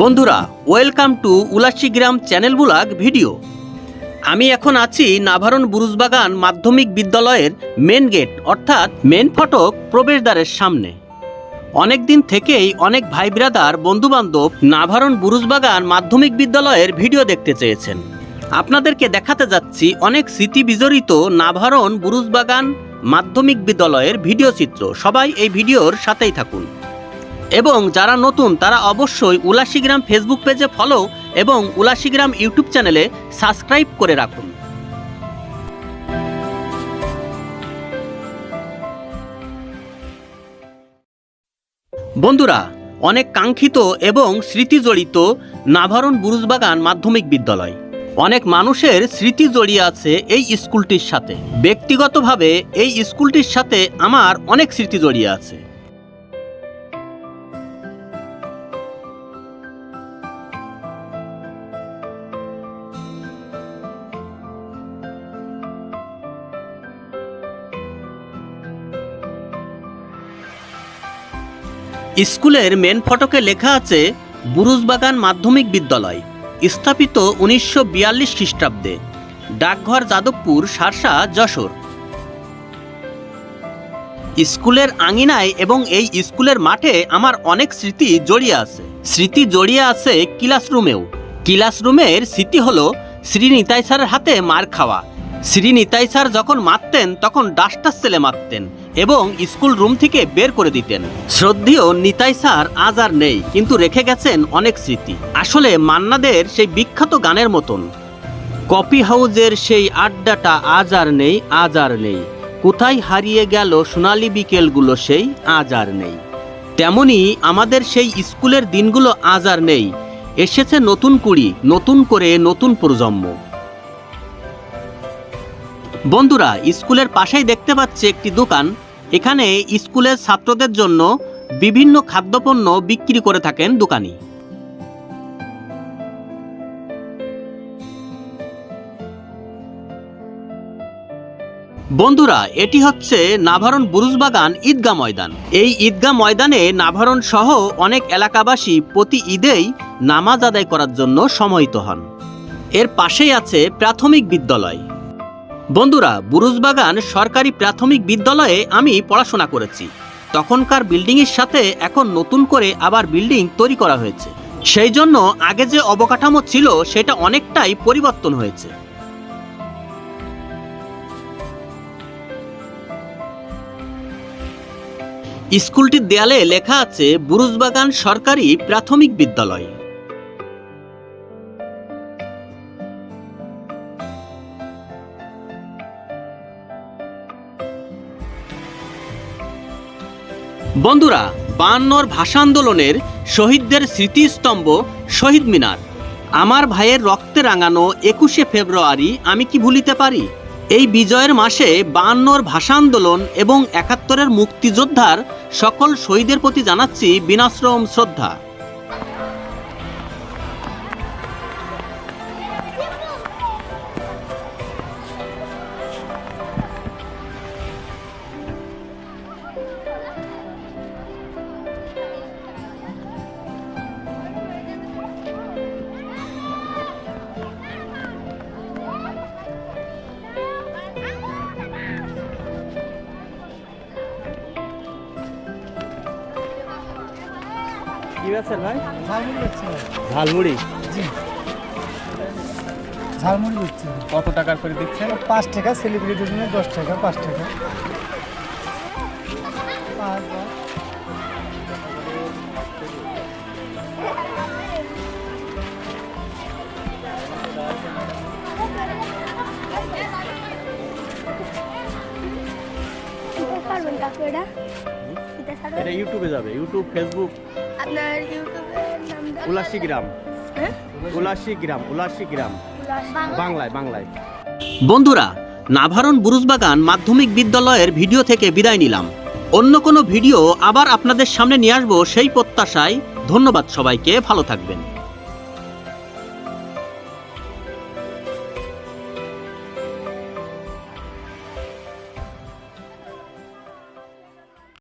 বন্ধুরা welcome to Ulasi গ্রাম channel vlog video আমি এখন আছি নাভারণ বুরুজবাগান মাধ্যমিক বিদ্যালয়ের মেন গেট অর্থাৎ মেন ফটক প্রবেশদ্বারের সামনে। অনেক দিন থেকেই অনেক ভাই ব্রাদার বন্ধুবান্ধব নাভারণ বুরুজবাগান মাধ্যমিক বিদ্যালয়ের ভিডিও দেখতে চেয়েছেন। আপনাদেরকে দেখাতে যাচ্ছি অনেক স্মৃতি বিজড়িত নাভারণ বুরুজবাগান মাধ্যমিক বিদ্যালয়ের ভিডিও চিত্র। সবাই এই ভিডিওর সাথেই থাকুন। এবং যারা নতুন, তারা অবশ্যই উলাসিগ্রাম ফেসবুক পেজে ফলো এবং উলাসিগ্রাম ইউটিউব চ্যানেলে সাবস্ক্রাইব করে রাখুন। বন্ধুরা, অনেক কাঙ্ক্ষিত এবং স্মৃতিজড়িত নাভারণ বুরুজবাগান মাধ্যমিক বিদ্যালয়। অনেক মানুষের স্মৃতি জড়িয়ে আছে এই স্কুলটির সাথে। ব্যক্তিগতভাবে এই স্কুলটির সাথে আমার অনেক স্মৃতি জড়িয়ে আছে। স্কুলের মেন ফটকে লেখা আছে, বুরুজবাগান মাধ্যমিক বিদ্যালয়, স্থাপিত উনিশশো বিয়াল্লিশ খ্রিস্টাব্দে, ডাকঘর যাদবপুর, সারসা, যশোর। স্কুলের আঙিনায় এবং এই স্কুলের মাঠে আমার অনেক স্মৃতি জড়িয়ে আছে। স্মৃতি জড়িয়ে আছে ক্লাসরুমেও। ক্লাসরুমের স্মৃতি হলো শ্রী নিতাই স্যারের হাতে মার খাওয়া। শ্রী নিতাই স্যার যখন মারতেন, তখন ডাস্টার ছেলে মারতেন এবং স্কুল রুম থেকে বের করে দিতেন। শ্রদ্ধেয় নিতাই স্যার আজ আর নেই, কিন্তু রেখে গেছেন অনেক স্মৃতি। আসলে মান্নাদের সেই বিখ্যাত গানের মতন। কপি হাউজের সেই আড্ডাটা আজ আর নেই, আজ আর নেই। কোথায় হারিয়ে গেল সোনালি বিকেলগুলো সেই, আজ আর নেই। তেমনি আমাদের সেই স্কুলের দিনগুলো আজ আর নেই। এসেছে নতুন কুড়ি, নতুন করে নতুন প্রজন্ম। বন্ধুরা, স্কুলের পাশেই দেখতে পাচ্ছি একটি দোকান। এখানে স্কুলের ছাত্রদের জন্য বিভিন্ন খাদ্যপণ্য বিক্রি করে থাকেন দোকানি। বন্ধুরা, এটি হচ্ছে নাভারণ বুরুজবাগান ঈদগাহ ময়দান। এই ঈদগাহ ময়দানে নাভারণ সহ অনেক এলাকাবাসী প্রতি ঈদেই নামাজ আদায় করার জন্য সমাহিত হন। এর পাশেই আছে প্রাথমিক বিদ্যালয়। বন্ধুরা, বুরুজবাগান সরকারি প্রাথমিক বিদ্যালয়ে আমি পড়াশোনা করেছি। তখনকার বিল্ডিংয়ের সাথে এখন নতুন করে আবার বিল্ডিং তৈরি করা হয়েছে। সেই জন্য আগে যে অবকাঠামো ছিল, সেটা অনেকটাই পরিবর্তন হয়েছে। স্কুলটির দেয়ালে লেখা আছে, বুরুজবাগান সরকারি প্রাথমিক বিদ্যালয়। বন্ধুরা বায়ান্নর ভাষা আন্দোলনের শহীদদের স্মৃতিস্তম্ভ শহীদ মিনার। আমার ভাইয়ের রক্তে রাঙানো একুশে ফেব্রুয়ারি আমি কি ভুলিতে পারি? এই বিজয়ের মাসে বায়ান্নর ভাষা আন্দোলন এবং একাত্তরের মুক্তিযোদ্ধার সকল শহীদের প্রতি জানাচ্ছি বিনাশ্রম শ্রদ্ধা। কি ভাই? ঝালমুড়ি হচ্ছে ঝালমুড়ি? জি। ঝালমুড়ি হচ্ছে কত টাকার করে দিচ্ছেন? পাঁচ টাকা সেলিব্রিটির জন্য দশ টাকা পাঁচ টাকা। এটা ইউটিউবে যাবে। ইউটিউব ফেসবুক আপনার ইউটিউবের নামটা উলাসী গ্রাম। উলাসি গ্রাম উলাসি গ্রাম। বাংলায় বাংলায়। বন্ধুরা নাভারণ বুরুজবাগান মাধ্যমিক বিদ্যালয়ের ভিডিও থেকে বিদায় নিলাম। অন্য কোনো ভিডিও আবার আপনাদের সামনে নিয়ে আসব সেই প্রত্যাশায়। ধন্যবাদ সবাইকে ভালো থাকবেন।